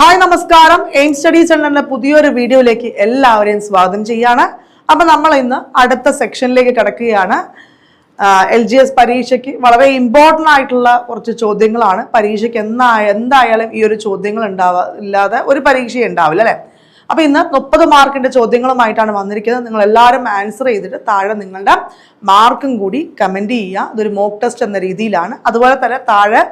Hi നമസ്കാരം. Aim studies എന്ന പുതിയൊരു വീഡിയോയിലേക്ക് എല്ലാവരെയും സ്വാഗതം ചെയ്യാണ്. അപ്പൊ നമ്മൾ ഇന്ന് അടുത്ത സെക്ഷനിലേക്ക് കിടക്കുകയാണ്. എൽ ജി എസ് പരീക്ഷയ്ക്ക് വളരെ ഇമ്പോർട്ടന്റ് ആയിട്ടുള്ള കുറച്ച് ചോദ്യങ്ങളാണ്. പരീക്ഷയ്ക്ക് എന്നാ എന്തായാലും ഈ ഒരു ചോദ്യങ്ങൾ ഉണ്ടാവാ ഇല്ലാതെ ഒരു പരീക്ഷ ഉണ്ടാവില്ല അല്ലെ? അപ്പൊ ഇന്ന് മുപ്പത് മാർക്കിന്റെ ചോദ്യങ്ങളുമായിട്ടാണ് വന്നിരിക്കുന്നത്. നിങ്ങൾ എല്ലാവരും ആൻസർ ചെയ്തിട്ട് താഴെ നിങ്ങളുടെ മാർക്കും കൂടി കമന്റ് ചെയ്യുക. ഇതൊരു മോക്ക് ടെസ്റ്റ് എന്ന രീതിയിലാണ്. അതുപോലെ തന്നെ താഴെ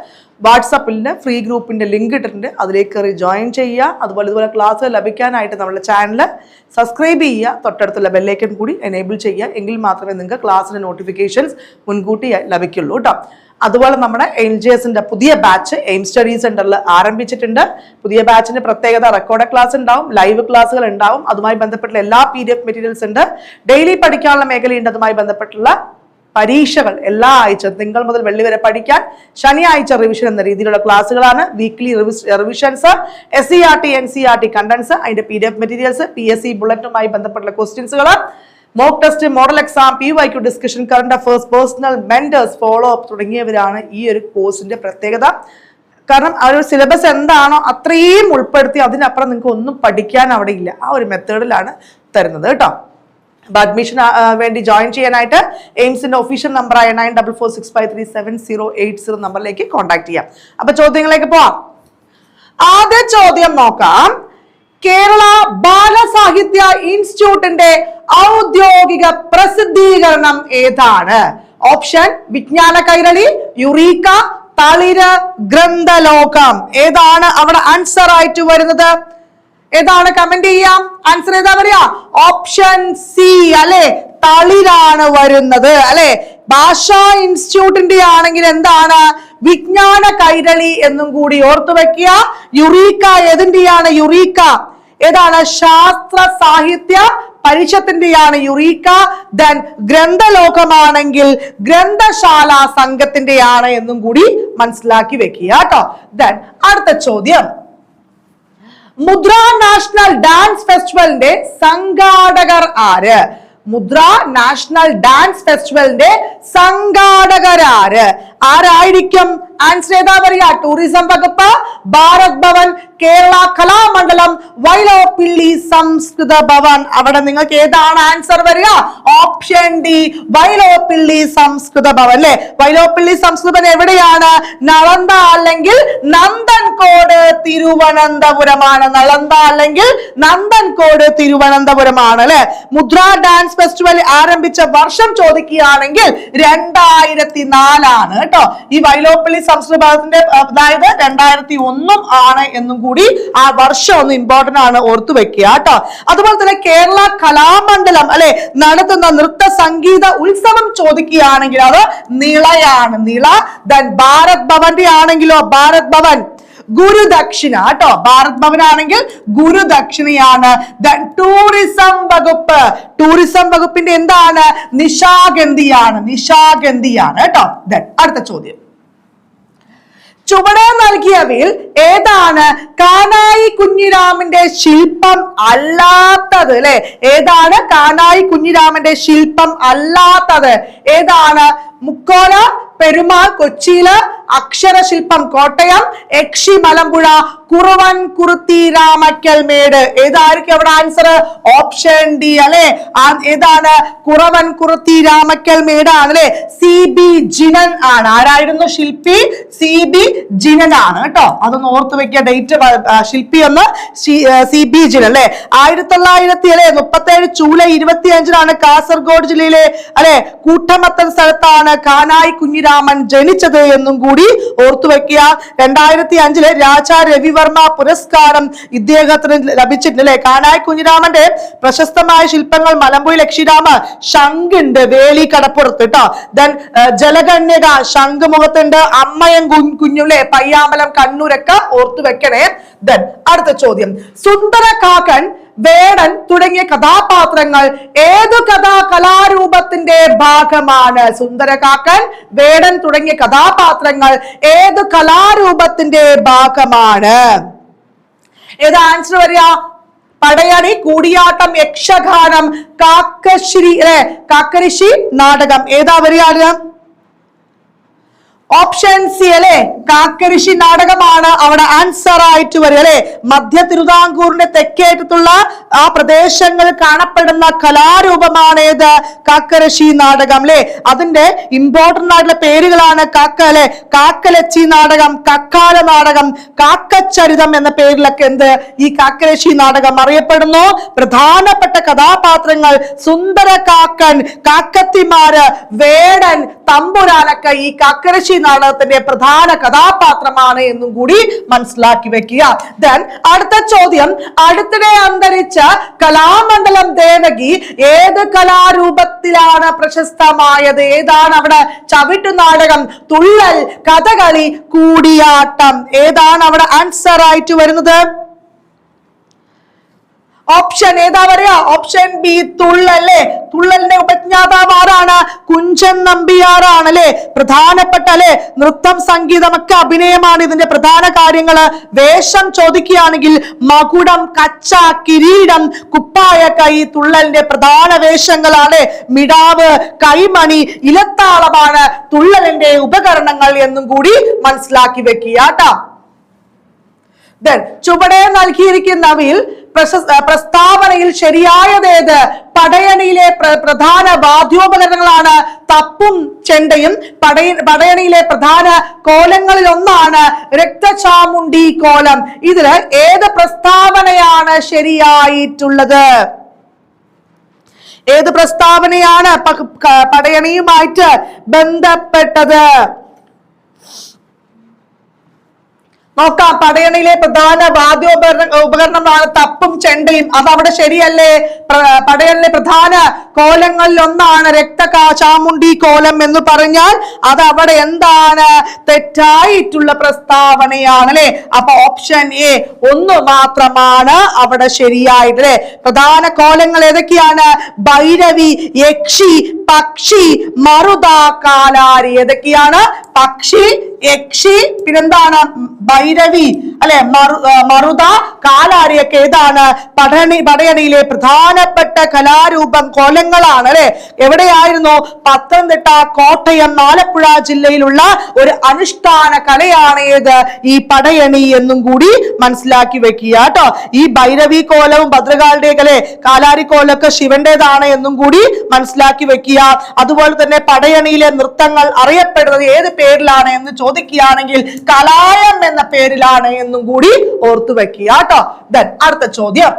വാട്സപ്പിന്റെ ഫ്രീ ഗ്രൂപ്പിന്റെ ലിങ്ക് ഇട്ടിട്ടുണ്ട്. അതിലേക്ക് കയറി ജോയിൻ ചെയ്യുക. അതുപോലെ ഇതുപോലെ ക്ലാസ് ലഭിക്കാനായിട്ട് നമ്മുടെ ചാനൽ സബ്സ്ക്രൈബ് ചെയ്യുക. തൊട്ടടുത്തുള്ള ബെല്ലൈക്കൻ കൂടി എനേബിൾ ചെയ്യുക. എങ്കിൽ മാത്രമേ നിങ്ങൾക്ക് ക്ലാസ്സിന്റെ നോട്ടിഫിക്കേഷൻസ് മുൻകൂട്ടി ലഭിക്കുള്ളൂ കേട്ടോ അതുപോലെ നമ്മുടെ എയിം ജി എസിന്റെ പുതിയ ബാച്ച് എയിം സ്റ്റഡി സെന്ററിൽ ആരംഭിച്ചിട്ടുണ്ട്. പുതിയ ബാച്ചിന്റെ പ്രത്യേകത റെക്കോർഡ് ക്ലാസ് ഉണ്ടാവും ലൈവ് ക്ലാസ്സുകൾ ഉണ്ടാവും. അതുമായി ബന്ധപ്പെട്ടുള്ള എല്ലാ പി ഡി എഫ് മെറ്റീരിയൽസ് ഉണ്ട്. ഡെയിലി പഠിക്കാനുള്ള മേഖലയുണ്ട്. അതുമായി ബന്ധപ്പെട്ടുള്ള പരീക്ഷകൾ എല്ലാ ആഴ്ച തിങ്കൾ മുതൽ വെള്ളി വരെ പഠിക്കാൻ ശനിയാഴ്ച റിവിഷൻ എന്ന രീതിയിലുള്ള ക്ലാസ്സുകളാണ് weekly revisions S C R T N C R T contents അതിന്റെ P D F materials P S C ബുള്ളറ്റുമായി ബന്ധപ്പെട്ടുള്ള ക്വസ്റ്റ്യൻസുകൾ mock test model exam P Y Q discussion current affairs personal mentors follow up തുടങ്ങിയവരാണ് ഈ ഒരു കോഴ്സിന്റെ പ്രത്യേകത. കാരണം ആ ഒരു സിലബസ് എന്താണോ അത്രയും ഉൾപ്പെടുത്തി അതിനപ്പുറം നിങ്ങൾക്ക് ഒന്നും പഠിക്കാൻ അവിടെ ഇല്ല. ആ ഒരു മെത്തേഡിലാണ് തരുന്നത് കേട്ടോ. അപ്പൊ അഡ്മിഷൻ വേണ്ടി ജോയിൻ ചെയ്യാനായിട്ട് എയിംസിന്റെ ഒഫീഷ്യൽ നമ്പറായ nine double four six five three seven zero eight zero നമ്പറിലേക്ക് കോൺടാക്ട് ചെയ്യാം. അപ്പൊ ചോദ്യങ്ങളിലേക്ക് പോവാം. ആദ്യ ചോദ്യം നോക്കാം. കേരള ബാലസാഹിത്യ ഇൻസ്റ്റിറ്റ്യൂട്ടിന്റെ ഔദ്യോഗിക പ്രസിദ്ധീകരണം ഏതാണ്? ഓപ്ഷൻ വിജ്ഞാന കൈരളി യുറീക്ക തളിര് ഗ്രന്ഥലോകം. ഏതാണ് അവിടെ ആൻസർ ആയിട്ട് വരുന്നത്? ഏതാണ് കമന്റ് ചെയ്യാം? ആൻസർ ഏതാ പറയാ? ഓപ്ഷൻ സി അല്ലെ? തളിരാണ് വരുന്നത് അല്ലെ? ഭാഷാ ഇൻസ്റ്റിറ്റ്യൂട്ടിന്റെ ആണെങ്കിൽ എന്താണ്? വിജ്ഞാന കൈരളി എന്നും കൂടി ഓർത്തു വെക്കുക. യുറീക്ക ഏതിന്റെയാണ് യുറീക്ക? ഏതാണ് ശാസ്ത്ര സാഹിത്യ പരിഷത്തിന്റെയാണ് യുറീക്ക? ദൻ ഗ്രന്ഥലോകമാണെങ്കിൽ ഗ്രന്ഥശാല സംഘത്തിന്റെയാണ് എന്നും കൂടി മനസ്സിലാക്കി വെക്കുക കേട്ടോ. ദൻ അടുത്ത ചോദ്യം. മുദ്ര നാഷണൽ ഡാൻസ് ഫെസ്റ്റിവലിന്റെ സംഘാടകർ ആര്? മുദ്ര നാഷണൽ ഡാൻസ് ഫെസ്റ്റിവലിന്റെ സംഘാടകരാര്? ആരായിരിക്കും? ആൻസർ ഏതാ പറയാ ടൂറിസം വകുപ്പ് ഭാരത് ഭവൻ കേരള കലാമണ്ഡലം വൈലോപ്പിള്ളി സംസ്കൃത ഭവൻ. അവിടെ നിങ്ങൾക്ക് ഏതാണ് ആൻസർ വരിക? ഓപ്ഷൻ ഡി വൈലോപ്പിള്ളി സംസ്കൃത ഭവൻ അല്ലെ? വൈലോപ്പിള്ളി സംസ്കൃത ഭവൻ എവിടെയാണ്? നളന്ത അല്ലെങ്കിൽ നന്ദൻകോട് തിരുവനന്തപുരമാണ്. നളന്ത അല്ലെങ്കിൽ നന്ദൻകോട് തിരുവനന്തപുരമാണ് അല്ലെ? മുദ്ര ഡാൻസ് ഫെസ്റ്റിവൽ ആരംഭിച്ച വർഷം ചോദിക്കുകയാണെങ്കിൽ രണ്ടായിരത്തി നാലാണ് കേട്ടോ. ഈ വൈലോപ്പള്ളി സംസ്കൃത ഭവനത്തിന്റെ അതായത് രണ്ടായിരത്തി ഒന്നും ആണ് എന്നും കൂടി ആ വർഷം ഒന്ന് ഇമ്പോർട്ടന്റ് ആണ് ഓർത്തു വെക്കുക കേട്ടോ. അതുപോലെ തന്നെ കേരള കലാമണ്ഡലം അല്ലെ? നടത്തുന്ന നൃത്ത സംഗീത ഉത്സവം ചോദിക്കുകയാണെങ്കിൽ അത് നിളയാണ്. നിള ദൻ ഭാരത് ഭവന്റെ ആണെങ്കിലോ? ഭാരത് ഭവൻ. ഗുരുദക്ഷിണ കേട്ടോ? ഭാരത് ഭവൻ ആണെങ്കിൽ ഗുരുദക്ഷിണയാണ് ടൂറിസം വകുപ്പ്. ടൂറിസം വകുപ്പിന്റെ എന്താണ്? നിശാഗന്ധിയാണ്. നിശാഗന്ധിയാണ് കേട്ടോ? അടുത്ത ചോദ്യം. ചുവടെ നൽകിയവയിൽ ഏതാണ്? കാനായി കുഞ്ഞിരാമന്റെ ശില്പം അല്ലാത്തത് അല്ലെ? ഏതാണ്? കാനായി കുഞ്ഞിരാമന്റെ ശില്പം അല്ലാത്തത്? ഏതാണ്? മുക്കോല പെരുമാൾ കൊച്ചിയിൽ അക്ഷരശില്പം കോട്ടയം യക്ഷി മലമ്പുഴ കുറുവൻ കുറുത്തി രാമക്കൽ മേട്. ഏതായിരിക്കും അവിടെ ആൻസർ ഓപ്ഷൻ ഡി അല്ലെ? ഏതാണ്? കുറവൻ കുറുത്തി രാമക്കൽ മേടാണ് അല്ലെ സി ബി ജിനൻ ആണ്. ആരായിരുന്നു ശില്പി? സി ബി ജിനൻ ആണ് കേട്ടോ. അതൊന്ന് ഓർത്ത് വെക്കുക ഡേറ്റ് ശില്പി ഒന്ന്. സി ബി ജിനൻ അല്ലെ? ആയിരത്തി തൊള്ളായിരത്തി അല്ലെ മുപ്പത്തി ഏഴ് ജൂലൈ ഇരുപത്തി അഞ്ചിനാണ് കാസർഗോഡ് ജില്ലയിലെ അല്ലെ കൂട്ടമത്തൻ സ്ഥലത്താണ് കാനായി കുഞ്ഞിരാമൻ ജനിച്ചത് എന്നും കൂടി ഓർത്തു വെക്കുക. രണ്ടായിരത്തി അഞ്ചിൽ രാജാ രവിവർമ്മ പുരസ്കാരം ഇദ്ദേഹത്തിന് ലഭിച്ചിട്ടുണ്ട് അല്ലെ? കാനായി കുഞ്ഞിരാമന്റെ പ്രശസ്തമായ ശില്പങ്ങൾ മലമ്പുഴ ലക്ഷിരാമ ശംഖുണ്ട് വേളി കടപ്പുറത്ത് കേട്ടോ ദെൻ ജലകന്യക ശംഖ് മുഖത്തുണ്ട് അമ്മയും കുഞ്ഞ് കുഞ്ഞുല്ലേ പയ്യാമ്പലം കണ്ണൂരൊക്കെ ഓർത്തു വെക്കണേ ദെൻ അടുത്ത ചോദ്യം. സുന്ദര കാക്കൻ വേടൻ തുടങ്ങിയ കഥാപാത്രങ്ങൾ ഏതു കഥാ കലാരൂപത്തിന്റെ ഭാഗമാണ്? സുന്ദരകാക്കൻ വേടൻ തുടങ്ങിയ കഥാപാത്രങ്ങൾ ഏതു കലാരൂപത്തിന്റെ ഭാഗമാണ്? ഏത് ആൻസർ വരിക? പടയണി കൂടിയാട്ടം യക്ഷഗാനം കാക്കശ്രീ അല്ലെ? കാക്കരിശി നാടകം. ഏതാ വരിക ഓപ്ഷൻ സി അല്ലെ? കാക്കരിശി നാടകമാണ് അവിടെ ആൻസർ ആയിട്ട് വരിക അല്ലെ? മധ്യ തിരുവിതാംകൂറിന്റെ തെക്കേറ്റത്തുള്ള ആ പ്രദേശങ്ങളിൽ കാണപ്പെടുന്ന കലാരൂപമാണ് ഏത്? കാക്കരശി നാടകം അല്ലെ? അതിന്റെ ഇമ്പോർട്ടന്റ് ആയിട്ടുള്ള പേരുകളാണ് കാക്ക അല്ലെ? കാക്കലച്ചി നാടകം കക്കാല നാടകം കാക്കച്ചരിതം എന്ന പേരിലൊക്കെ എന്ത്? ഈ കാക്കരശി നാടകം അറിയപ്പെടുന്നു. പ്രധാനപ്പെട്ട കഥാപാത്രങ്ങൾ സുന്ദര കാക്കൻ കാക്കത്തിമാര് വേടൻ തമ്പുരാനൊക്കെ ഈ കാക്കരശി നാടകത്തിന്റെ പ്രധാന കഥാപാത്രമാണ് എന്നും കൂടി മനസ്സിലാക്കി വെക്കുക. ദെൻ അടുത്ത ചോദ്യം അടുത്തിടെ അന്തരിച്ച കലാമണ്ഡലം ദേവകി ഏത് കലാരൂപത്തിലാണ് പ്രശസ്തമായത്? ഏതാണ് അവിടെ ചവിട്ടു നാടകം തുള്ളൽ കഥകളി കൂടിയാട്ടം? ഏതാണ് അവിടെ ആൻസർ ആയിട്ട് വരുന്നത്? ഓപ്ഷൻ ഏതാ പറയാ? ഓപ്ഷൻ ബി തുള്ളല്ലേ തുള്ളലിന്റെ ഉപജ്ഞാതാവ് ആരാണ്? കുഞ്ചൻ നമ്പിയാറാണ് അല്ലെ പ്രധാനപ്പെട്ട അല്ലെ നൃത്തം സംഗീതമൊക്കെ അഭിനയമാണ് ഇതിന്റെ പ്രധാന കാര്യങ്ങൾ. വേഷം ചോദിക്കുകയാണെങ്കിൽ മകുടം കച്ച കിരീടം കുപ്പായ കൈ തുള്ളലിന്റെ പ്രധാന വേഷങ്ങളാണ്. മിടാവ് കൈമണി ഇലത്താളമാണ് തുള്ളലിന്റെ ഉപകരണങ്ങൾ എന്നും കൂടി മനസ്സിലാക്കി വെക്കുക കേട്ടോ. Then, ചുവടെ നൽകിയിരിക്കുന്നവയിൽ പ്രസ്താവനയിൽ ശരിയായതേത്? പടയണിയിലെ പ്രധാന വാദ്യോപകരണങ്ങളാണ് തപ്പും ചെണ്ടയും. പടയ പടയണിയിലെ പ്രധാന കോലങ്ങളിൽ ഒന്നാണ് രക്തചാമുണ്ടി കോലം. ഇതിൽ ഏത് പ്രസ്താവനയാണ് ശരിയായിട്ടുള്ളത്? ഏത് പ്രസ്താവനയാണ് പടയണിയുമായിട്ട് ബന്ധപ്പെട്ടത്? നോക്കാം പടയണിയിലെ പ്രധാന വാദ്യോപകരണ ഉപകരണമാണ് തപ്പും ചെണ്ടയും. അത് അവിടെ ശരിയല്ലേ? പ്ര- പ്രധാന കോലങ്ങളിൽ ഒന്നാണ് രക്ത ചാമുണ്ടി കോലം എന്ന് പറഞ്ഞാൽ അത് അവിടെ എന്താണ്? തെറ്റായിട്ടുള്ള പ്രസ്താവനയാണ് അല്ലെ അപ്പൊ ഓപ്ഷൻ എ ഒന്ന് മാത്രമാണ് അവിടെ ശരിയായിട്ട് അല്ലെ? പ്രധാന കോലങ്ങൾ ഏതൊക്കെയാണ്? ഭൈരവി യക്ഷി പക്ഷി മറുത കാലാരി ഏതൊക്കെയാണ്? പക്ഷി യക്ഷി പിന്നെന്താണ്? ഭൈരവി അല്ലെ? മറു മറുത കാലാരിയൊക്കെ ഏതാണ്? പഠനി പടയണിയിലെ പ്രധാനപ്പെട്ട കലാരൂപം കോലങ്ങളാണ് അല്ലെ? എവിടെയായിരുന്നു? പത്തനംതിട്ട കോട്ടയം ആലപ്പുഴ ജില്ലയിലുള്ള ഒരു അനുഷ്ഠാന കലയാണ് ഏത്? ഈ പടയണി എന്നും കൂടി മനസ്സിലാക്കി വെക്കുക കേട്ടോ. ഈ ഭൈരവി കോലവും ഭദ്രകാളുടെ കലെ കാലാരി കോലൊക്കെ ശിവന്റേതാണ് എന്നും കൂടി മനസ്സിലാക്കി വെക്കുക. അതുപോലെ തന്നെ പടയണിയിലെ നൃത്തങ്ങൾ അറിയപ്പെടുന്നത് ഏത് പേരിലാണ് എന്ന് ചോദിക്കുകയാണെങ്കിൽ കലായം എന്ന പേരിലാണ് എന്നും കൂടി ഓർത്തു വെക്കുക കേട്ടോ. ദൻ അടുത്ത ചോദ്യം.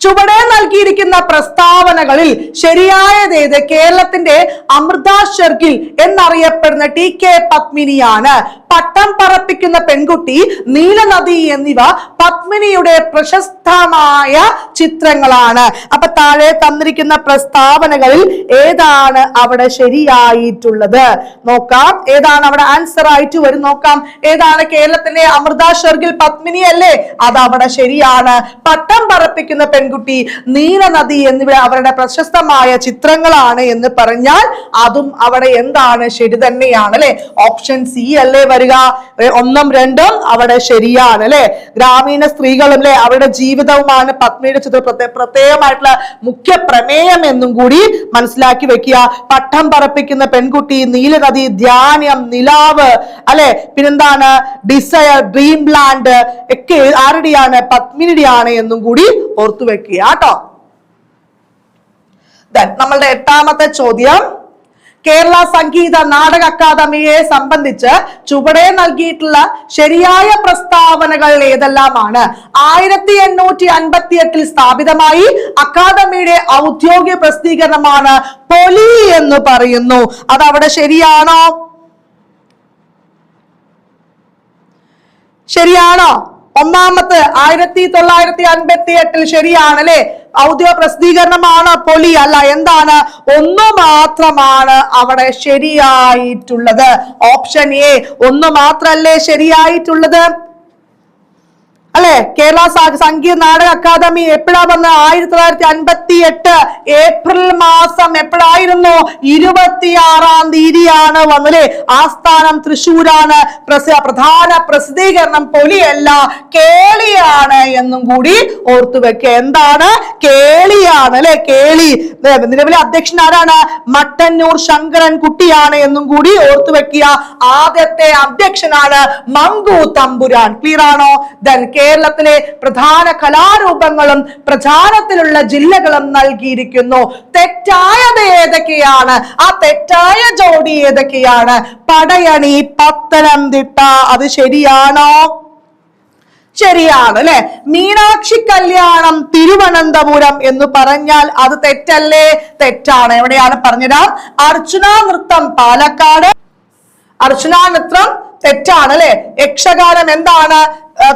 ചുവടെ നൽകിയിരിക്കുന്ന പ്രസ്താവനകളിൽ ശരിയായതേത് കേരളത്തിന്റെ അമൃത ഷെർഗിൽ എന്നറിയപ്പെടുന്ന ടി കെ പത്മിനിയാണ്. പട്ടം പറപ്പിക്കുന്ന പെൺകുട്ടി നീലനദി എന്നിവ പത്മിനിയുടെ പ്രശസ്തമായ ചിത്രങ്ങളാണ്. അപ്പൊ താഴെ തന്നിരിക്കുന്ന പ്രസ്താവനകളിൽ ഏതാണ് അവിടെ ശരിയായിട്ടുള്ളത്? നോക്കാം. ഏതാണ് അവിടെ ആൻസർ ആയിട്ട് വരും? നോക്കാം. ഏതാണ് കേരളത്തിലെ അമൃത ഷെർഗിൽ പത്മിനി അല്ലേ അത് അവിടെ ശരിയാണ്. പട്ടം പറപ്പിക്കുന്ന പെൺകുട്ടി നീലനദി എന്നിവ അവരുടെ പ്രശസ്തമായ ചിത്രങ്ങളാണ് എന്ന് പറഞ്ഞാൽ അതും അവിടെ എന്താണ്? ശരി തന്നെയാണ് അല്ലെ? ഓപ്ഷൻ സി അല്ലേ വരിക? ഒന്നും രണ്ടും അവിടെ ശരിയാണ് അല്ലെ? ഗ്രാമീണ സ്ത്രീകളും അല്ലെ? അവരുടെ ജീവിതവുമാണ് പത്മിയുടെ ചിത്രം പ്രത്യേ- പ്രത്യേകമായിട്ടുള്ള മുഖ്യ പ്രമേയം എന്നും കൂടി മനസ്സിലാക്കി വെക്കുക. പട്ടം പറപ്പിക്കുന്ന പെൺകുട്ടി നീലനദി ധ്യാനം നിലാവ് അല്ലെ? പിന്നെന്താണ്? ഡിസയർ ഡ്രീം ലാൻഡ് ഒക്കെ ആരുടെയാണ്? പത്മിനിയുടെയാണ് എന്നും കൂടി ഓർത്തു വെക്കുക കേട്ടോ. നമ്മളുടെ എട്ടാമത്തെ ചോദ്യം. കേരള സംഗീത നാടക അക്കാദമിയെ സംബന്ധിച്ച് ചുവടെ നൽകിയിട്ടുള്ള ശരിയായ പ്രസ്താവനകൾ ഏതെല്ലാമാണ്? ആയിരത്തി എണ്ണൂറ്റി അൻപത്തി എട്ടിൽ സ്ഥാപിതമായി അക്കാദമിയുടെ ഔദ്യോഗിക പ്രസിദ്ധീകരണമാണ് പൊലി എന്ന് പറയുന്നു. അത് അവിടെ ശരിയാണോ? ശരിയാണോ? ഒന്നാമത്തെ ആയിരത്തി തൊള്ളായിരത്തി അൻപത്തി എട്ടിൽ ശരിയാണ് അല്ലെ ഔദ്യോഗിക പ്രസിദ്ധീകരണമാണ് പൊലി അല്ല എന്താണ്? ഒന്ന് മാത്രമാണ് അവിടെ ശരിയായിട്ടുള്ളത്. ഓപ്ഷൻ എ ഒന്ന് മാത്രല്ലേ ശരിയായിട്ടുള്ളത്? അല്ലെ? കേരള സംഗീത നാടക അക്കാദമി എപ്പോഴാ വന്ന് ആയിരത്തി തൊള്ളായിരത്തി അൻപത്തി എട്ട് ഏപ്രിൽ മാസം എപ്പോഴായിരുന്നു? ഇരുപത്തിയാറാം തീയതിയാണ് വന്നല്ലേ ആസ്ഥാനം തൃശൂരാണ് പ്രധാന പ്രസിദ്ധീകരണം പൊലിയല്ല കേളിയാണ് എന്നും കൂടി ഓർത്തു വെക്കുക. എന്താണ്? കേളിയാണ് അല്ലെ? കേളി. നിലവിലെ അധ്യക്ഷൻ ആരാണ്? മട്ടന്നൂർ ശങ്കരൻ കുട്ടിയാണ് എന്നും കൂടി ഓർത്തു വെക്കുക. ആദ്യത്തെ അധ്യക്ഷനാണ് മങ്കു തമ്പുരാൻ. ക്ലിയർ ആണോ? ദെൻ കേരളത്തിലെ പ്രധാന കലാരൂപങ്ങളും പ്രചാരത്തിലുള്ള ജില്ലകളും നൽകിയിരിക്കുന്നു. തെറ്റായത് ഏതൊക്കെയാണ്? ആ തെറ്റായ ജോഡി ഏതൊക്കെയാണ്? പടയണി പത്തനംതിട്ട. അത് ശരിയാണോ? ശരിയാണ് അല്ലെ? മീനാക്ഷി കല്യാണം തിരുവനന്തപുരം എന്ന് പറഞ്ഞാൽ അത് തെറ്റല്ലേ? തെറ്റാണ്. എവിടെയാണ് പറഞ്ഞുതരാം? അർച്ചന നൃത്തം പാലക്കാട്. അർച്ചന നൃത്തം തെറ്റാണ് അല്ലെ? യക്ഷഗാനം എന്താണ്?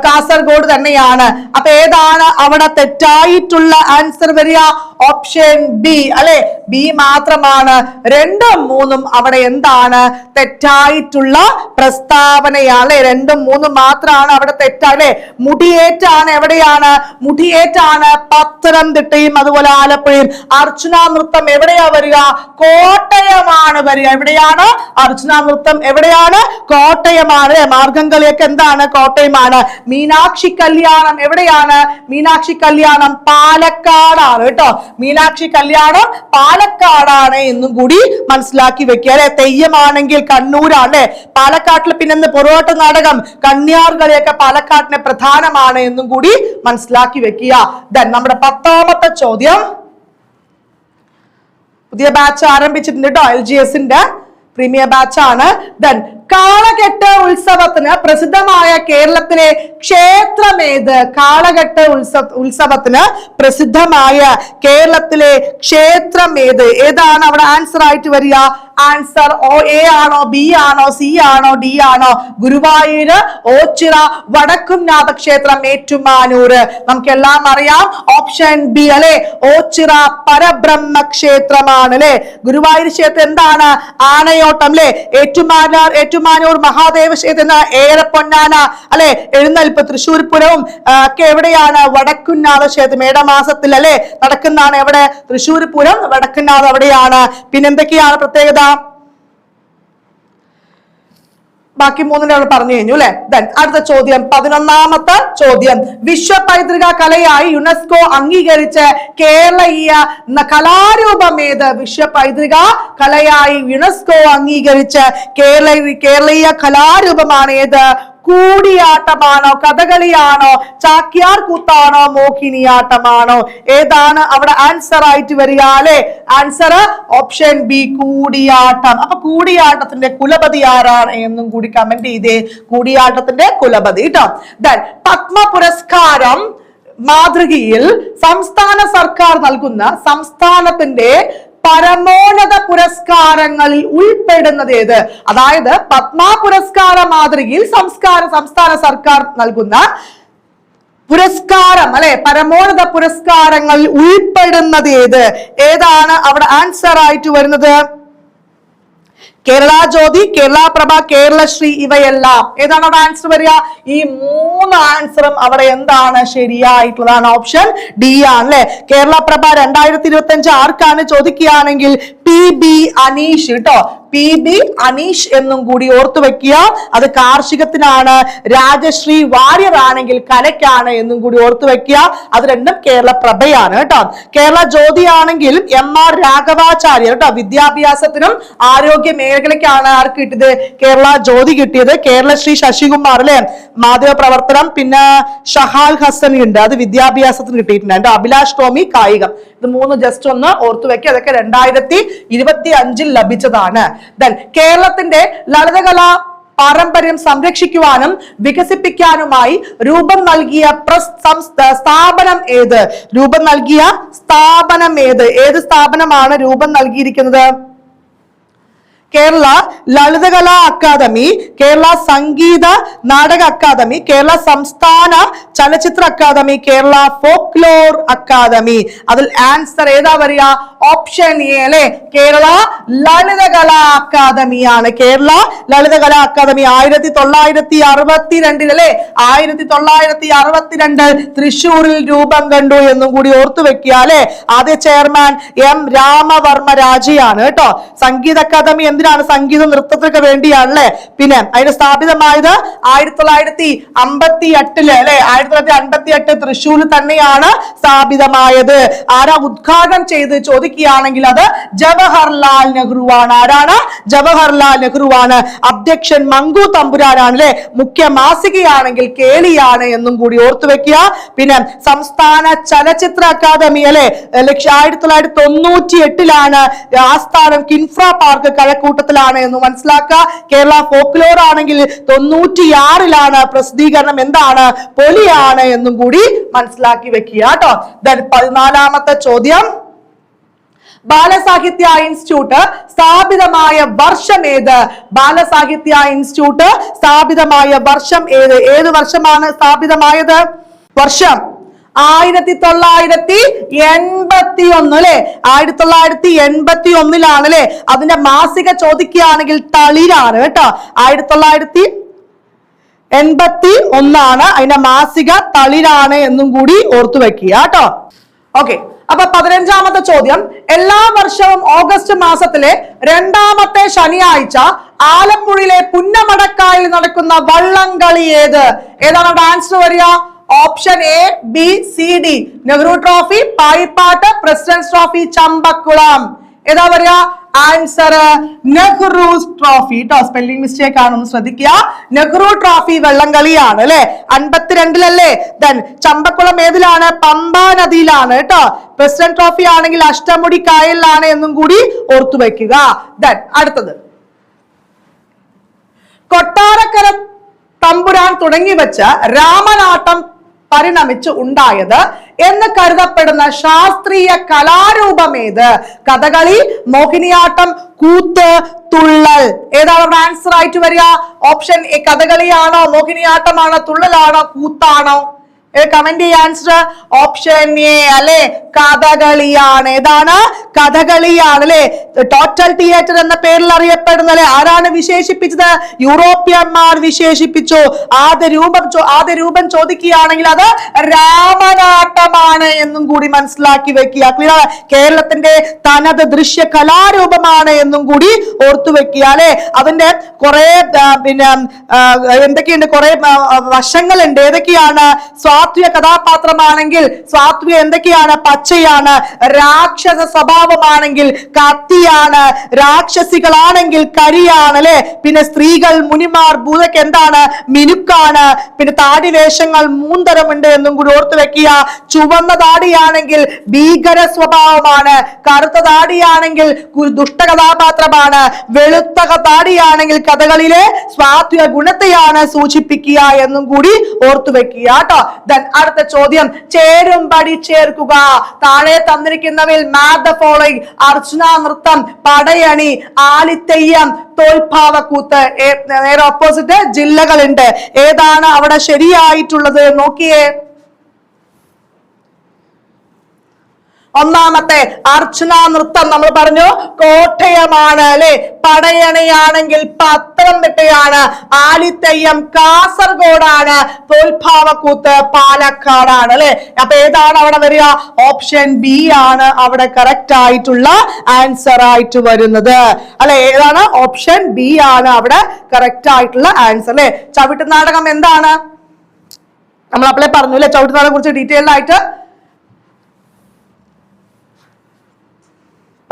കാസർഗോഡ് തന്നെയാണ്. അപ്പൊ ഏതാണ് അവിടെ തെറ്റായിട്ടുള്ള ആൻസർ വരിക? ഓപ്ഷൻ ബി അല്ലെ? ബി മാത്രമാണ്. രണ്ടും മൂന്നും അവിടെ എന്താണ്? തെറ്റായിട്ടുള്ള പ്രസ്താവനയാണ്. അല്ലെ രണ്ടും മൂന്നും മാത്രമാണ് അവിടെ തെറ്റാ അല്ലെ? മുടിയേറ്റാണ് എവിടെയാണ്? മുടിയേറ്റാണ് പത്തനംതിട്ടയും അതുപോലെ ആലപ്പുഴയും. അർച്ചന നൃത്തം എവിടെയാ വരിക? കോട്ടയമാണ് വരിക. എവിടെയാണ്? അർച്ചന നൃത്തം എവിടെയാണ്? കോട്ടയമാണ്. മാർഗം എന്താണ്? കോട്ടയമാണ്. മീനാക്ഷി കല്യാണം എവിടെയാണ്? മീനാക്ഷി കല്യാണം പാലക്കാടാണ് കേട്ടോ. മീനാക്ഷി കല്യാണം പാലക്കാടാണ് എന്നും കൂടി മനസ്സിലാക്കി വെക്കുക അല്ലെ? തെയ്യമാണെങ്കിൽ കണ്ണൂരാണ്. അല്ലെ പാലക്കാട്ടിൽ പിന്നെ പൊറോട്ട നാടകം. കന്യാർകളിയൊക്കെ പാലക്കാട്ടിന് പ്രധാനമാണ് എന്നും കൂടി മനസ്സിലാക്കി വെക്കുക. ദൻ നമ്മുടെ പത്താമത്തെ ചോദ്യം. പുതിയ ബാച്ച് ആരംഭിച്ചിട്ടുണ്ട് കേട്ടോ എൽ ജി എസിന്റെ പ്രീമിയർ ബാച്ച് ആണ് ദൻ കാളകെട്ട് ഉത്സവത്തിന് പ്രസിദ്ധമായ കേരളത്തിലെ ക്ഷേത്രമേത്? കാളകെട്ട് ഉത്സവ ഉത്സവത്തിന് പ്രസിദ്ധമായ കേരളത്തിലെ ക്ഷേത്രമേത്? ഏതാണ് അവിടെ ആൻസർ ആയിട്ട് വരിക? ആൻസർ ഓ എ ആണോ ബി ആണോ സി ആണോ ഡി ആണോ? ഗുരുവായൂര് ഓച്ചിറ വടക്കുംനാഥ ക്ഷേത്രം ഏറ്റുമാനൂര് നമുക്കെല്ലാം അറിയാം. ഓപ്ഷൻ ബി അല്ലെ? ഓച്ചിറ പരബ്രഹ്മ ക്ഷേത്രമാണ് അല്ലെ ഗുരുവായൂർ ക്ഷേത്രം എന്താണ്? ആനയോട്ടം അല്ലെ? ഏറ്റുമാനാർ ഏറ്റുമാനൂർ മഹാദേവ ക്ഷേത്രം ഏറെ പൊന്നാന അല്ലെ? എഴുന്നേൽപ്പ് തൃശ്ശൂർ പുരവും ഒക്കെ എവിടെയാണ്? വടക്കുന്നാഥ ക്ഷേത്രം മേടമാസത്തിൽ അല്ലെ? നടക്കുന്നതാണ് എവിടെ? തൃശ്ശൂർ പുരം വടക്കുന്നാഥ അവിടെയാണ്. പിന്നെന്തൊക്കെയാണ് പ്രത്യേകത? ബാക്കി മൂന്നിനെ പറഞ്ഞു കഴിഞ്ഞു അല്ലെ? ദെൻ അടുത്ത ചോദ്യം പതിനൊന്നാമത്തെ ചോദ്യം. വിശ്വ പൈതൃക കലയായി യുനെസ്കോ അംഗീകരിച്ച കേരളീയ കലാരൂപം ഏത്? വിശ്വ പൈതൃക കലയായി യുനെസ്കോ അംഗീകരിച്ച കേരള കേരളീയ കലാരൂപമാണ് ഏത്? കൂടിയാട്ടമാണോ? കഥകളിയാണോ? ചാക്യാർ കൂത്താണോ? മോഹിനിയാട്ടമാണോ? ഏതാണ് അവിടെ ആൻസർ ആയിട്ട് വരിക അല്ലെ? Answer option B Koodiyattam. അപ്പൊ കൂടിയാട്ടത്തിന്റെ കുലപതി ആരാണ് എന്നും കൂടി കമന്റ് ചെയ്തേ. കൂടിയാട്ടത്തിന്റെ കുലപതി കേട്ടോ ദൻ പത്മ പുരസ്കാരം മാതൃകയിൽ സംസ്ഥാന സർക്കാർ നൽകുന്ന സംസ്ഥാനത്തിന്റെ പരമോന്നത പുരസ്കാരങ്ങളിൽ ഉൾപ്പെടുന്നത് ഏത്? അതായത് പത്മ പുരസ്കാര മാതൃകയിൽ സംസ്കാര സംസ്ഥാന സർക്കാർ നൽകുന്ന പുരസ്കാരം അല്ലെ? പരമോന്നത പുരസ്കാരങ്ങളിൽ ഉൾപ്പെടുന്നത് ഏത്? ഏതാണ്? അവിടെ ആൻസർ ആയിട്ട് വരുന്നത്? കേരള ജ്യോതി കേരള പ്രഭ കേരളശ്രീ ഇവയെല്ലാം. ഏതാണ് അവിടെ ആൻസർ വരിക? ഈ മൂന്ന് ആൻസറും അവിടെ എന്താണ് ശരിയായിട്ടുള്ളതാണ് ഓപ്ഷൻ ഡി ആണ് അല്ലെ? കേരള പ്രഭ രണ്ടായിരത്തി ഇരുപത്തി അഞ്ച് ആർക്കാണ് ചോദിക്കുകയാണെങ്കിൽ പി ബി അനീഷ് കേട്ടോ. പി ബി അനീഷ് എന്നും കൂടി ഓർത്തു വെക്കുക. അത് കാർഷികത്തിനാണ്. രാജശ്രീ വാര്യർ ആണെങ്കിൽ കലയ്ക്കാണ് എന്നും കൂടി ഓർത്തു വെക്കുക. അത് രണ്ടും കേരള പ്രഭയാണ് കേട്ടോ. കേരള ജ്യോതി ആണെങ്കിൽ എം ആർ രാഘവാചാര്യ കേട്ടോ. വിദ്യാഭ്യാസത്തിനും ആരോഗ്യ മേഖലയ്ക്കാണ് ആർക്ക് കിട്ടിയത്? കേരള ജ്യോതി കിട്ടിയത്. കേരള ശ്രീ ശശികുമാർ അല്ലെ? മാധ്യമ പ്രവർത്തനം. പിന്നെ ഷഹാൽ ഹസൻ ഉണ്ട്. അത് വിദ്യാഭ്യാസത്തിന് കിട്ടിയിട്ടുണ്ട്. കേട്ടോ അഭിലാഷ് ടോമി കായികം. ഇത് മൂന്ന് ജസ്റ്റ് ഒന്ന് ഓർത്തു വെക്കുക. അതൊക്കെ രണ്ടായിരത്തി ഇരുപത്തി അഞ്ചിൽ ലഭിച്ചതാണ്. ദെൻ കേരളത്തിന്റെ ലളിതകലാ പാരമ്പര്യം സംരക്ഷിക്കുവാനും വികസിപ്പിക്കാനുമായി രൂപം നൽകിയ സ്ഥാപനം ഏത്? രൂപം നൽകിയ സ്ഥാപനം ഏത്? ഏത് സ്ഥാപനമാണ് രൂപം നൽകിയിരിക്കുന്നത്? Kerala Lalithakala academy Kerala Sangeetha Nataka academy Kerala Samsthana Chalachitra academy Kerala folklore academy. അതിൽ ആൻസർ ഏതാ വരിക? ഓപ്ഷൻ എ അല്ലെ? കേരള ലളിതകലാ അക്കാദമിയാണ്. കേരള ലളിതകലാ അക്കാദമി ആയിരത്തി തൊള്ളായിരത്തി അറുപത്തിരണ്ടിൽ അല്ലെ ആയിരത്തി തൊള്ളായിരത്തി അറുപത്തിരണ്ട് തൃശൂരിൽ രൂപം കണ്ടു എന്നും കൂടി ഓർത്തു വെക്കുക അല്ലെ? ആദ്യ ചെയർമാൻ എം രാമവർമ്മ രാജയാണ് കേട്ടോ. സംഗീത അക്കാദമി എന്തിനാണ് സംഗീത നൃത്തത്തിനൊക്കെ വേണ്ടിയാണല്ലേ? പിന്നെ അതിന് സ്ഥാപിതമായത് ആയിരത്തി തൊള്ളായിരത്തി അമ്പത്തി എട്ടിൽ അല്ലെ? ആയിരത്തി തൊള്ളായിരത്തി അമ്പത്തി എട്ട് തൃശ്ശൂരിൽ തന്നെയാണ് സ്ഥാപിതമായത്. ആരാ ഉദ്ഘാടനം ചെയ്ത് ചോദിക്കുകയാണെങ്കിൽ അത് ജവഹർലാൽ നെഹ്റു ആണ് ആരാണ്? ജവഹർലാൽ നെഹ്റു ആണ് അധ്യക്ഷൻ മങ്കു തമ്പുരാനാണ് അല്ലെ? മുഖ്യ മാസികയാണെങ്കിൽ കേളിയാണ് എന്നും കൂടി ഓർത്തു വെക്കുക. പിന്നെ സംസ്ഥാന ചലച്ചിത്ര അക്കാദമി അല്ലെ? ആയിരത്തി തൊള്ളായിരത്തി തൊണ്ണൂറ്റി എട്ടിലാണ് ആസ്ഥാനം കിൻഫ്ര പാർക്ക് കഴക്കൂട്ടത്തിലാണ് എന്ന് മനസ്സിലാക്കുക. കേരള ഫോക്ലോർ ആണെങ്കിൽ തൊണ്ണൂറ്റിയാറിലാണ് പ്രസിദ്ധീകരണം എന്താണ്? പൊലിയാണ് എന്നും കൂടി മനസ്സിലാക്കി വെക്കുക കേട്ടോ. പതിനാലാമത്തെ ചോദ്യം. ബാലസാഹിത്യ ഇൻസ്റ്റിറ്റ്യൂട്ട് സ്ഥാപിതമായ വർഷം ഏത്? ബാലസാഹിത്യ ഇൻസ്റ്റിറ്റ്യൂട്ട് സ്ഥാപിതമായ വർഷം ഏത്? ഏത് വർഷമാണ് സ്ഥാപിതമായത്? വർഷം ആയിരത്തി തൊള്ളായിരത്തി എൺപത്തി ഒന്ന് അല്ലെ ആയിരത്തി തൊള്ളായിരത്തി എൺപത്തി ഒന്നിലാണ് അല്ലെ അതിന്റെ മാസിക ചോദിക്കുകയാണെങ്കിൽ തളിരാണ് കേട്ടോ. ആയിരത്തി തൊള്ളായിരത്തി എൺപത്തി ഒന്നാണ് അതിന്റെ മാസിക തളിരാണ് എന്നും കൂടി ഓർത്തു വെക്കുക കേട്ടോ. ഓക്കെ. അപ്പൊ പതിനഞ്ചാമത്തെ ചോദ്യം. എല്ലാ വർഷവും ഓഗസ്റ്റ് മാസത്തിലെ രണ്ടാമത്തെ ശനിയാഴ്ച ആലപ്പുഴയിലെ പുന്നമടക്കായിൽ നടക്കുന്ന വള്ളംകളി ഏത്? ഏതാണ് അവിടെ ആൻസർ വരിക? Option A B C D. Nehru trophy Payippad president trophy Champakulam. ഏതാ പറയാ? Answer Nehru trophy. കേട്ടോ സ്പെല്ലിംഗ് മിസ്റ്റേക്ക് ആണെന്ന് ശ്രദ്ധിക്കുക. നെഹ്റു ട്രോഫി വെള്ളംകളിയാണ് അല്ലെ? അൻപത്തിരണ്ടിലല്ലേ? ദെൻ ചമ്പക്കുളം ഏതിലാണ്? പമ്പ നദിയിലാണ് കേട്ടോ പ്രസിഡന്റ് ട്രോഫി ആണെങ്കിൽ അഷ്ടമുടി കായലിലാണ് എന്നും കൂടി ഓർത്തു വെക്കുക ദെൻ അടുത്തത്. കൊട്ടാരക്കര തമ്പുരാൻ തുടങ്ങി വെച്ച രാമനാട്ടം പരിണമിച്ച് ഉണ്ടായത് എന്ന് കരുതപ്പെടുന്ന ശാസ്ത്രീയ കലാരൂപം ഏത്? കഥകളി മോഹിനിയാട്ടം കൂത്ത് തുള്ളൽ. ഏതാണ് ആൻസർ ആയിട്ട് വരിക? ഓപ്ഷൻ എ കഥകളിയാണോ മോഹിനിയാട്ടമാണോ തുള്ളലാണോ കൂത്താണോ? കമന്റ് ആൻസർ ഓപ്ഷൻ എ അല്ലെ? കഥകളിയാണ്. ഏതാണ്? കഥകളിയാണ് അല്ലെ? ടോട്ടൽ തിയേറ്റർ എന്ന പേരിൽ അറിയപ്പെടുന്ന അല്ലെ? ആരാണ് വിശേഷിപ്പിച്ചത്? യൂറോപ്യന്മാർ വിശേഷിപ്പിച്ചു. ആദ്യ രൂപം ആദ്യ രൂപം ചോദിക്കുകയാണെങ്കിൽ അത് രാമനാട്ടമാണ് എന്നും കൂടി മനസ്സിലാക്കി വെക്കുക. ക്ലിയർ കേരളത്തിന്റെ തനത് ദൃശ്യ കലാരൂപമാണ് എന്നും കൂടി ഓർത്തു വെക്കുക അല്ലെ? അതിന്റെ കുറെ പിന്നെ എന്തൊക്കെയുണ്ട്? കുറെ വശങ്ങളുണ്ട്. ഏതൊക്കെയാണ്? സ്വാത്വിക കഥാപാത്രമാണെങ്കിൽ സാത്വിക എന്തൊക്കെയാണ്? പച്ചയാണ് രാക്ഷസ സ്വഭാവമാണെങ്കിൽ കത്തിയാണ് രാക്ഷസികളാണെങ്കിൽ കരിയാണ് അല്ലെ? പിന്നെ സ്ത്രീകൾ മുനിമാർ ഭൂതക്ക് എന്താണ്? മിനുക്കാണ്. പിന്നെ താടി വേഷങ്ങൾ മൂന്തരമുണ്ട് എന്നും കൂടി ഓർത്തു വെക്കുക. ചുവന്ന താടിയാണെങ്കിൽ ഭീകര സ്വഭാവമാണ്. കറുത്ത താടിയാണെങ്കിൽ ദുഷ്ട കഥാപാത്രമാണ്. വെളുത്ത താടിയാണെങ്കിൽ കഥകളിലെ സ്വാത്വിക ഗുണത്തെയാണ് സൂചിപ്പിക്കുക എന്നും കൂടി ഓർത്തു വെക്കുക കേട്ടോ. അടുത്ത ചോദ്യം. ചേരും പടി ചേർക്കുക. താഴെ തന്നിരിക്കുന്നവയിൽ മാത് ദ ഫോളോയിങ്. അർച്ചന നൃത്തം പടയണി ആലിത്തെയ്യം തോൽഭാവക്കൂത്ത് നേരെ ഓപ്പോസിറ്റ് ജില്ലകളുണ്ട്. ഏതാണ് അവിടെ ശരിയായിട്ടുള്ളത്? നോക്കിയേ. ഒന്നാമത്തെ അർച്ചന നൃത്തം നമ്മൾ പറഞ്ഞു. കോട്ടയമാണ് അല്ലെ? പടയണയാണെങ്കിൽ പത്തനംതിട്ടയാണ് ആലിത്തയ്യം കാസർഗോഡാണ്. തോൽഭാവക്കൂത്ത് പാലക്കാടാണ് അല്ലെ? അപ്പൊ ഏതാണ് അവിടെ വരിക? ഓപ്ഷൻ ബി ആണ് അവിടെ കറക്റ്റ് ആയിട്ടുള്ള ആൻസർ ആയിട്ട് വരുന്നത്. അല്ലെ? ഏതാണ്? ഓപ്ഷൻ ബി ആണ് അവിടെ കറക്റ്റ് ആയിട്ടുള്ള ആൻസർ അല്ലെ? ചവിട്ടുനാടകം എന്താണ്? നമ്മൾ അപ്പളെ പറഞ്ഞു അല്ലെ ചവിട്ടുനാടകം കുറിച്ച് ഡീറ്റെയിൽഡ് ആയിട്ട്?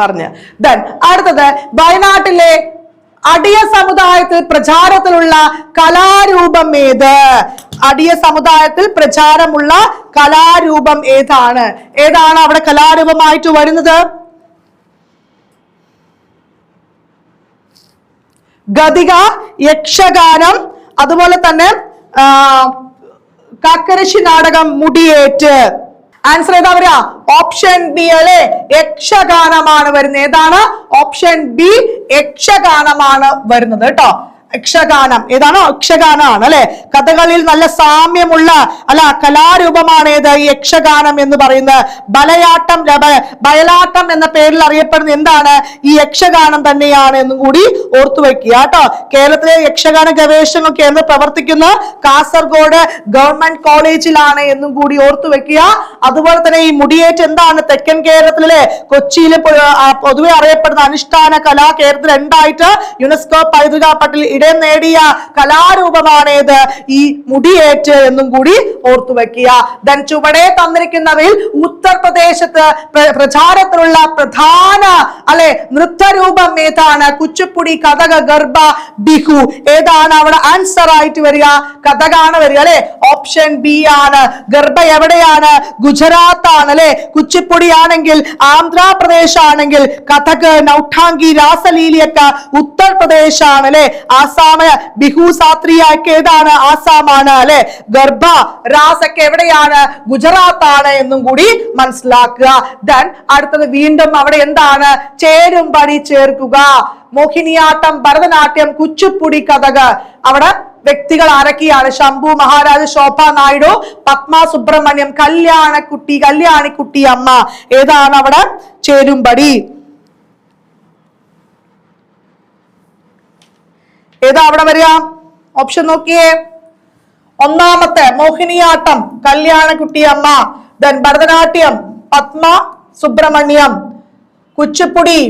പറഞ്ഞ്. ദെൻ അടുത്തത് വയനാട്ടിലെ അടിയ സമുദായത്തിൽ പ്രചാരത്തിലുള്ള കലാരൂപം ഏത്? അടിയ സമുദായത്തിൽ പ്രചാരമുള്ള കലാരൂപം ഏതാണ്? ഏതാണ് അവിടെ കലാരൂപമായിട്ട് വരുന്നത്? ഗതിക യക്ഷഗാനം അതുപോലെ തന്നെ കാക്കരശി നാടകം മുടിയേറ്റ്. ആൻസർ ഏതാ വരിക ഓപ്ഷൻ ബി അല്ലെ യക്ഷഗാനമാണ് വരുന്നത്. ഏതാണ്? ഓപ്ഷൻ ബി യക്ഷഗാനമാണ് വരുന്നത് കേട്ടോ. യക്ഷഗാനം. ഏതാണോ? യക്ഷഗാനമാണ് അല്ലെ? കഥകളിൽ നല്ല സാമ്യമുള്ള അല്ല കലാരൂപമാണ് ഏത് യക്ഷഗാനം എന്ന് പറയുന്നത്. ബലയാട്ടം ബയലാട്ടം എന്ന പേരിൽ അറിയപ്പെടുന്ന എന്താണ്? ഈ യക്ഷഗാനം തന്നെയാണ് എന്നും കൂടി ഓർത്തു വെക്കുക കേട്ടോ. കേരളത്തിലെ യക്ഷഗാന ഗവേഷണ കേന്ദ്രം പ്രവർത്തിക്കുന്ന കാസർഗോഡ് ഗവൺമെന്റ് കോളേജിലാണ് എന്നും കൂടി ഓർത്തു വെക്കുക അതുപോലെ തന്നെ ഈ മുടിയേറ്റ് എന്താണ്? തെക്കൻ കേരളത്തിലെ കൊച്ചിയിലെ പൊതുവെ അറിയപ്പെടുന്ന അനുഷ്ഠാന കലാ കേരളത്തിൽ രണ്ടായിട്ട് യുനെസ്കോ പൈതൃക പട്ടിൽ ഇടം നേടിയ കലാരൂപമാണേത് ഈ മുടിയേറ്റ് എന്നും കൂടി ഓർത്തു വെക്കുക. ദൻ ചുവടെ തന്നിരിക്കുന്നവയിൽ ഉത്തർപ്രദേശത്ത് പ്രചാരത്തിലുള്ള പ്രധാന അല്ലെ നൃത്തരൂപം ഏതാണ്? കുച്ചുപ്പുടി കഥക ഗർഭ ബിഹു. ഏതാണ് അവിടെ ആൻസർ ആയിട്ട് വരിക? കഥകാണ് വരിക അല്ലെ? ഓപ്ഷൻ ബി ആണ്. ഗർഭ എവിടെയാണ്? ഗുജറാത്ത് ആണ് അല്ലെ? കുച്ചിപ്പുടി ആണെങ്കിൽ ആന്ധ്രാപ്രദേശ് ആണെങ്കിൽ കഥക് നൗഠാങ്കി രാസലീലിയൊക്കെ ഉത്തർപ്രദേശ് ആണ് അല്ലെ? ആസാമ് ബിഹു സാത്രിയൊക്കെ ഏതാണ് ആസാമാണ് അല്ലെ? ഗർഭ രാസൊക്കെ എവിടെയാണ്? ഗുജറാത്ത് ആണ് എന്നും കൂടി മനസ്സിലാക്കുക. ദൻ അടുത്തത് വീണ്ടും അവിടെ എന്താണ്? ചേരും പടി ചേർക്കുക. മോഹിനിയാട്ടം ഭരതനാട്യം കുച്ചുപ്പുടി കഥക്. അവിടെ വ്യക്തികൾ ആരൊക്കെയാണ്? ശംഭു മഹാരാജ് ശോഭ നായിഡു പത്മ സുബ്രഹ്മണ്യം കല്യാണക്കുട്ടി കല്യാണിക്കുട്ടി അമ്മ. ഏതാണ് അവിടെ? ചേരുംപടി ഏതാ അവിടെ വരിക? ഓപ്ഷൻ നോക്കിയേ. ഒന്നാമത്തെ മോഹിനിയാട്ടം കല്യാണക്കുട്ടി അമ്മ ദെൻ ഭരതനാട്യം പത്മ സുബ്രഹ്മണ്യം കുച്ചിപ്പുടി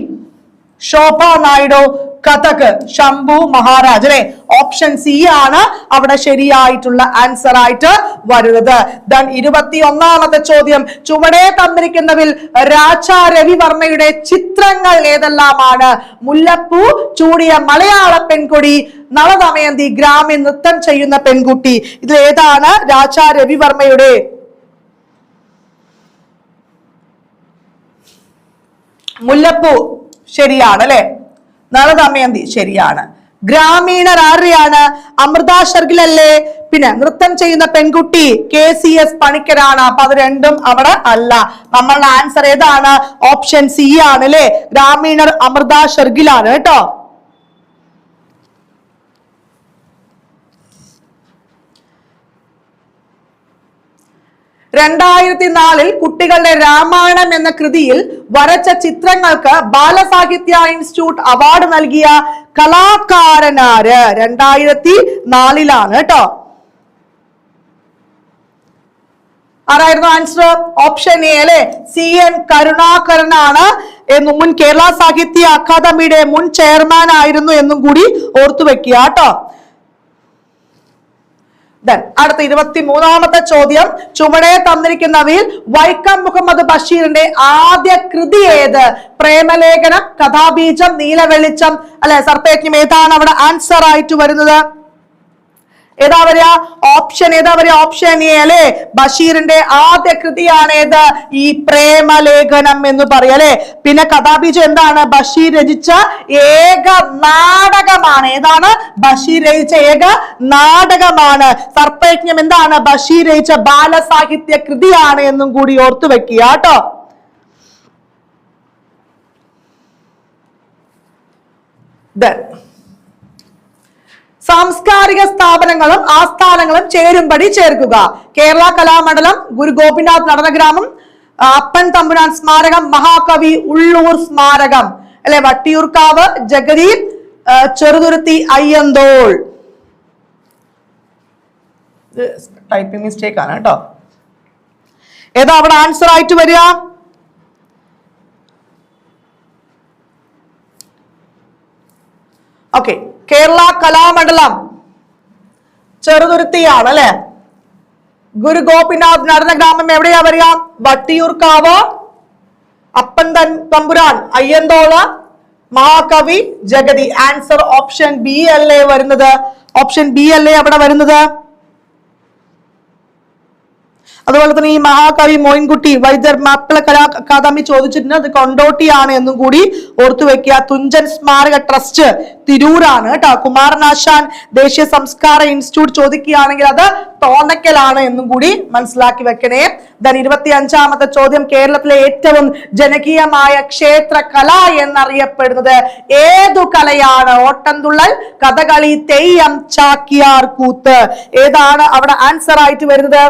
ശോഭ നായിഡു കഥക് ശംഭു മഹാരാജ് അല്ലെ? ഓപ്ഷൻ സി ആണ് അവിടെ ശരിയായിട്ടുള്ള ആൻസർ ആയിട്ട് വരുന്നത്. ദൻ ഇരുപത്തി ഒന്നാമത്തെ ചോദ്യം ചുവടെ തന്നിരിക്കുന്നതിൽ രാജ രവിവർമ്മയുടെ ചിത്രങ്ങൾ ഏതെല്ലാമാണ്? മുല്ലപ്പൂ ചൂടിയ മലയാള പെൺകുടി നളദമയന്തി ഗ്രാമ്യ നൃത്തം ചെയ്യുന്ന പെൺകുട്ടി. ഇതിൽ ഏതാണ് രാജ രവിവർമ്മയുടെ? മുല്ലപ്പൂ. ശരിയാണ് അല്ലെ നളദമയന്തി ശരിയാണ്. ഗ്രാമീണർ ആരെയാണ്? അമൃത ഷർഗിൽ അല്ലേ പിന്നെ നൃത്തം ചെയ്യുന്ന പെൺകുട്ടി കെ സി എസ് പണിക്കരാണ്. അപ്പൊ അത് രണ്ടും അവിടെ അല്ല. നമ്മളുടെ ആൻസർ ഏതാണ്? ഓപ്ഷൻ സി ആണ് അല്ലെ ഗ്രാമീണർ അമൃത ഷർഗിലാണ് കേട്ടോ. രണ്ടായിരത്തി നാലിൽ കുട്ടികളുടെ രാമായണം എന്ന കൃതിയിൽ വരച്ച ചിത്രങ്ങൾക്ക് ബാലസാഹിത്യ ഇൻസ്റ്റിറ്റ്യൂട്ട് അവാർഡ് നൽകിയ കലാകാരനാര്? രണ്ടായിരത്തി നാലിലാണ് കേട്ടോ ആരായിരുന്നു ആൻസർ? ഓപ്ഷൻ എ അല്ലെ? സി എൻ കരുണാകരനാണ് എന്നും മുൻ കേരള സാഹിത്യ അക്കാദമിയുടെ മുൻ ചെയർമാൻ ആയിരുന്നു എന്നും കൂടി ഓർത്തു വെക്കുക കേട്ടോ Then, അടുത്ത ഇരുപത്തി മൂന്നാമത്തെ ചോദ്യം. ചുമടെ തന്നിരിക്കുന്നവയിൽ വൈക്കം മുഹമ്മദ് ബഷീറിന്റെ ആദ്യ കൃതി ഏത്? പ്രേമലേഖനം കഥാബീജം നീലവെളിച്ചം. അല്ലെ സർപ്പേജ്ഞം ഏതാണ് അവിടെ ആൻസർ ആയിട്ട് വരുന്നത്? ഏതാ പറയാ ഓപ്ഷൻ ഏതാ പറയാ ഓപ്ഷൻ എ അല്ലെ? ബഷീറിന്റെ ആദ്യ കൃതിയാണ് ഏത് ഈ പ്രേമലേഖനം എന്ന് പറയാം അല്ലെ? പിന്നെ കഥാബീജം എന്താണ്? ബഷീർ രചിച്ച ഏക നാടകമാണ്. ഏതാണ്? ബഷീർ രചിച്ച ഏക നാടകമാണ്. സർപ്പയജ്ഞം എന്താണ്? ബഷീർ രചിച്ച ബാലസാഹിത്യ കൃതിയാണ് എന്നും കൂടി ഓർത്തു വെക്കുക കേട്ടോ. സാംസ്കാരിക സ്ഥാപനങ്ങളും ആസ്ഥാനങ്ങളും ചേരുംപടി ചേർക്കുക. കേരള കലാമണ്ഡലം ഗുരു ഗോപിനാഥ് നടനഗ്രാമം അപ്പൻ തമ്പുരാൻ സ്മാരകം മഹാകവി ഉള്ളൂർ സ്മാരകം അല്ലെ വട്ടിയൂർക്കാവ് ജഗതി ചെറുതുരുത്തി അയ്യന്തോൾ. ടൈപ്പിംഗ് മിസ്റ്റേക്ക് ആണ് കേട്ടോ. ഏതാ അവിടെ ആൻസർ ആയിട്ട് വരിക? ഓക്കെ കേരള കലാമണ്ഡലം ചെറുതുരുത്തിയാണ് അല്ലെ ഗുരു ഗോപിനാഥ് നടന്ന ഗ്രാമം എവിടെയാ വരിക? വട്ടിയൂർക്കാവ് അപ്പൻ തമ്പുരാൻ അയ്യന്തോൾ മഹാകവി ജഗതി. ആൻസർ ഓപ്ഷൻ ബി അല്ലേ വരുന്നത്? ഓപ്ഷൻ ബി അല്ലേ അവിടെ വരുന്നത്? അതുപോലെ തന്നെ ഈ മഹാകവി മോയിൻകുട്ടി വൈദ്യർ മാപ്പിള കലാ അക്കാദമി ചോദിച്ചിട്ടുണ്ട് അത് കൊണ്ടോട്ടിയാണ് എന്നും കൂടി ഓർത്തു വെക്കുക. തുഞ്ചൻ സ്മാരക ട്രസ്റ്റ് തിരൂരാണ് കേട്ടോ. കുമാരനാശാൻ ദേശീയ സംസ്കാര ഇൻസ്റ്റിറ്റ്യൂട്ട് ചോദിക്കുകയാണെങ്കിൽ അത് തോന്നക്കലാണ് എന്നും കൂടി മനസ്സിലാക്കി വെക്കണേ. ദൻ ഇരുപത്തി അഞ്ചാമത്തെ ചോദ്യം കേരളത്തിലെ ഏറ്റവും ജനകീയമായ ക്ഷേത്ര കല എന്നറിയപ്പെടുന്നത് ഏതു കലയാണ്? ഓട്ടംതുള്ളൽ കഥകളി തെയ്യം ചാക്കിയാർ കൂത്ത്. ഏതാണ് അവിടെ ആൻസർ ആയിട്ട് വരുന്നത്?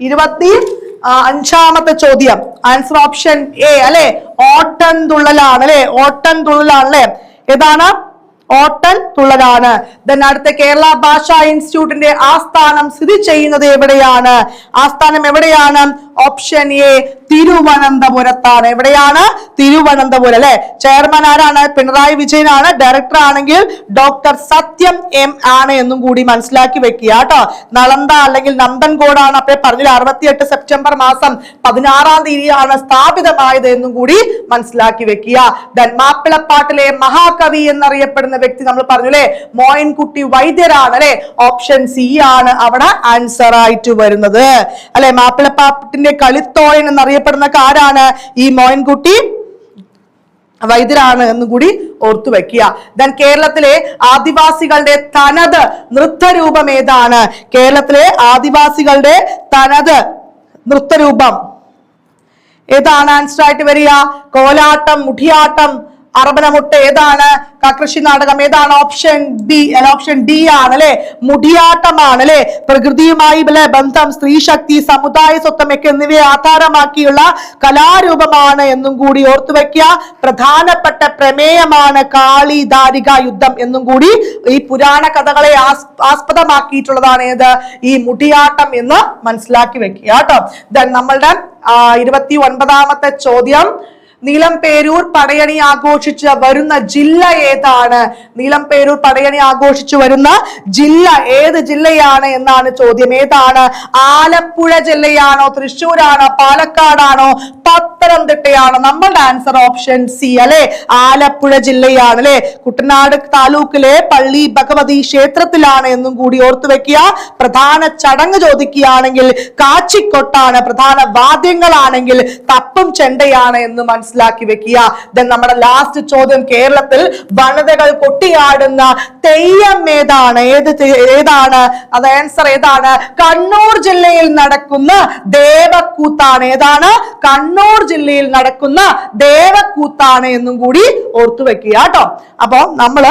ഇരുപത്തി അഞ്ചാമത്തെ ചോദ്യം. ആൻസർ ഓപ്ഷൻ എ അല്ലെ? ഓട്ടൻ തുള്ളലാണ് അല്ലെ ഓട്ടൻ തുള്ളലാണ് അല്ലെ ഏതാണ്? ഓട്ടൻ തുള്ളലാണ്. ദെൻ അടുത്ത കേരള ഭാഷാ ഇൻസ്റ്റിറ്റ്യൂട്ടിന്റെ ആസ്ഥാനം സ്ഥിതി ചെയ്യുന്നത് എവിടെയാണ്? ആസ്ഥാനം എവിടെയാണ്? ഓപ്ഷൻ എ തിരുവനന്തപുരത്താണ്. എവിടെയാണ്? തിരുവനന്തപുരം അല്ലെ? ചെയർമാൻ ആരാണ്? പിണറായി വിജയനാണ്. ഡയറക്ടർ ആണെങ്കിൽ ഡോക്ടർ സത്യം എം ആണ് എന്നും കൂടി മനസ്സിലാക്കി വെക്കുക കേട്ടോ. നളന്ത അല്ലെങ്കിൽ നന്ദൻകോടാണ് അപ്പൊ പറഞ്ഞില്ല അറുപത്തിയെട്ട് സെപ്റ്റംബർ മാസം പതിനാറാം തീയതിയാണ് സ്ഥാപിതമായത് എന്നും കൂടി മനസ്സിലാക്കി വെക്കുക. ദൻ മാപ്പിളപ്പാട്ടിലെ മഹാകവി എന്നറിയപ്പെടുന്ന വ്യക്തി നമ്മൾ പറഞ്ഞു അല്ലെ മോയിൻകുട്ടി വൈദ്യരാണ് അല്ലെ ഓപ്ഷൻ സി ആണ് അവിടെ ആൻസർ ആയിട്ട് വരുന്നത്. അല്ലെ? മാപ്പിളപ്പാട്ടിന്റെ കളിത്തോഴൻ എന്നറിയപ്പെടുന്ന കാരാണ് ഈ മോയിൻകുട്ടി വൈദ്യരാണ് എന്നും കൂടി ഓർത്തു വെക്കുക. ദൻ കേരളത്തിലെ ആദിവാസികളുടെ തനത് നൃത്തരൂപം ഏതാണ്? കേരളത്തിലെ ആദിവാസികളുടെ തനത് നൃത്തരൂപം. ഏതാണ് ആൻസർ ആയിട്ട് വരിക? കോലാട്ടം മുഠിയാട്ടം അറബനമുട്ട ഏതാണ്? കൃഷി നാടകം ഏതാണ്? ഓപ്ഷൻ ബി അല്ല ഓപ്ഷൻ ഡി ആണ് അല്ലെ മുടിയാട്ടമാണ് അല്ലെ പ്രകൃതിയുമായി ബന്ധം സ്ത്രീ ശക്തി സമുദായ സ്വത്തമൊക്കെ എന്നിവയെ ആധാരമാക്കിയുള്ള കലാരൂപമാണ് എന്നും കൂടി ഓർത്തു വെക്കുക. പ്രധാനപ്പെട്ട പ്രമേയമാണ് കാളി ദാരിക യുദ്ധം എന്നും കൂടി ഈ പുരാണ കഥകളെ ആസ് ആസ്പദമാക്കിയിട്ടുള്ളതാണ് ഏത്? ഈ മുടിയാട്ടം എന്ന് മനസ്സിലാക്കി വെക്കുക കേട്ടോ. ദെൻ നമ്മളുടെ ഇരുപത്തി ഒൻപതാമത്തെ ചോദ്യം. നീലംപേരൂർ പടയണി ആഘോഷിച്ച് വരുന്ന ജില്ല ഏതാണ്? നീലംപേരൂർ പടയണി ആഘോഷിച്ചു വരുന്ന ജില്ല ഏത് ജില്ലയാണ് എന്നാണ് ചോദ്യം. ഏതാണ്? ആലപ്പുഴ ജില്ലയാണോ തൃശ്ശൂരാണോ പാലക്കാടാണോ പത്തനംതിട്ടയാണോ? നമ്മളുടെ ആൻസർ ഓപ്ഷൻ സി അല്ലെ? ആലപ്പുഴ ജില്ലയാണ് അല്ലെ? കുട്ടനാട് താലൂക്കിലെ പള്ളി ഭഗവതി ക്ഷേത്രത്തിലാണ് എന്നും കൂടി ഓർത്തു വെക്കുക. പ്രധാന ചടങ്ങ് ചോദിക്കുകയാണെങ്കിൽ കാച്ചിക്കൊട്ടാണ് പ്രധാന വാദ്യങ്ങളാണെങ്കിൽ തപ്പും ചെണ്ടയാണ് എന്ന് മനസ്സിലാക്കി വെക്കുക. ദെൻ നമ്മുടെ ലാസ്റ്റ് ചോദ്യം കേരളത്തിൽ വനിതകൾ കൊട്ടിയാടുന്ന തെയ്യം ഏതാണ്? ഏത് ഏതാണ്? അത് ആൻസർ ഏതാണ്? കണ്ണൂർ ജില്ലയിൽ നടക്കുന്ന ദേവക്കൂത്താണ് ഏതാണ്? കണ്ണൂർ ജില്ലയിൽ നടക്കുന്ന ദേവക്കൂത്താണ് എന്നും കൂടി ഓർത്തു വെക്കുക കേട്ടോ. അപ്പൊ നമ്മൾ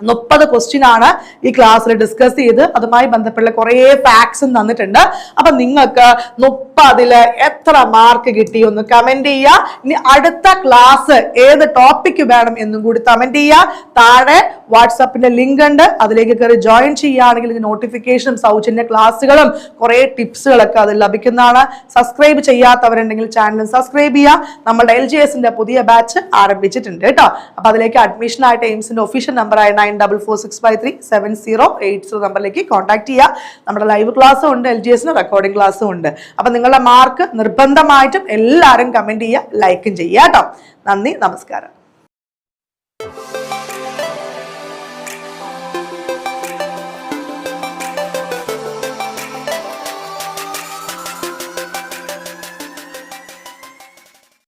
മുപ്പത് ക്വസ്റ്റ്യൻ ആണ് ഈ ക്ലാസ്സിൽ ഡിസ്കസ് ചെയ്ത് അതുമായി ബന്ധപ്പെട്ട കുറേ ഫാക്ട്സും തന്നിട്ടുണ്ട്. അപ്പൊ നിങ്ങൾക്ക് മുപ്പതിൽ എത്ര മാർക്ക് കിട്ടി ഒന്ന് കമന്റ് ചെയ്യുക ഇനി അടുത്ത ക്ലാസ് ഏത് ടോപ്പിക്ക് വേണം എന്നും കൂടി കമന്റ് ചെയ്യുക താഴെ വാട്സാപ്പിന്റെ ലിങ്ക് ഉണ്ട്. അതിലേക്ക് കയറി ജോയിൻ ചെയ്യുകയാണെങ്കിൽ നോട്ടിഫിക്കേഷനും സൗജന്യ ക്ലാസ്സുകളും കുറേ ടിപ്സുകളൊക്കെ അതിൽ ലഭിക്കുന്നതാണ്. സബ്സ്ക്രൈബ് ചെയ്യാത്തവരുണ്ടെങ്കിൽ ചാനൽ സബ്സ്ക്രൈബ് ചെയ്യുക നമ്മുടെ എൽ ജി പുതിയ ബാച്ച് ആരംഭിച്ചിട്ടുണ്ട് കേട്ടോ. അപ്പൊ അതിലേക്ക് അഡ്മിഷൻ ആയിട്ട് എയിംസിന്റെ ഒഫീഷ്യൽ നമ്പറായ nine nine double four six five three seven zero eight zero നമ്പറിലേക്ക് കോൺടാക്ട് ചെയ്യുക നമ്മുടെ ലൈവ് ക്ലാസ്സും ഉണ്ട് എൽ ജി എസിന് റെക്കോർഡിംഗ് ക്ലാസ്സും ഉണ്ട്. അപ്പം നിങ്ങളുടെ മാർക്ക് നിർബന്ധമായിട്ടും എല്ലാവരും കമന്റ് ചെയ്യുക ലൈക്കും ചെയ്യുക കേട്ടോ നന്ദി നമസ്കാരം.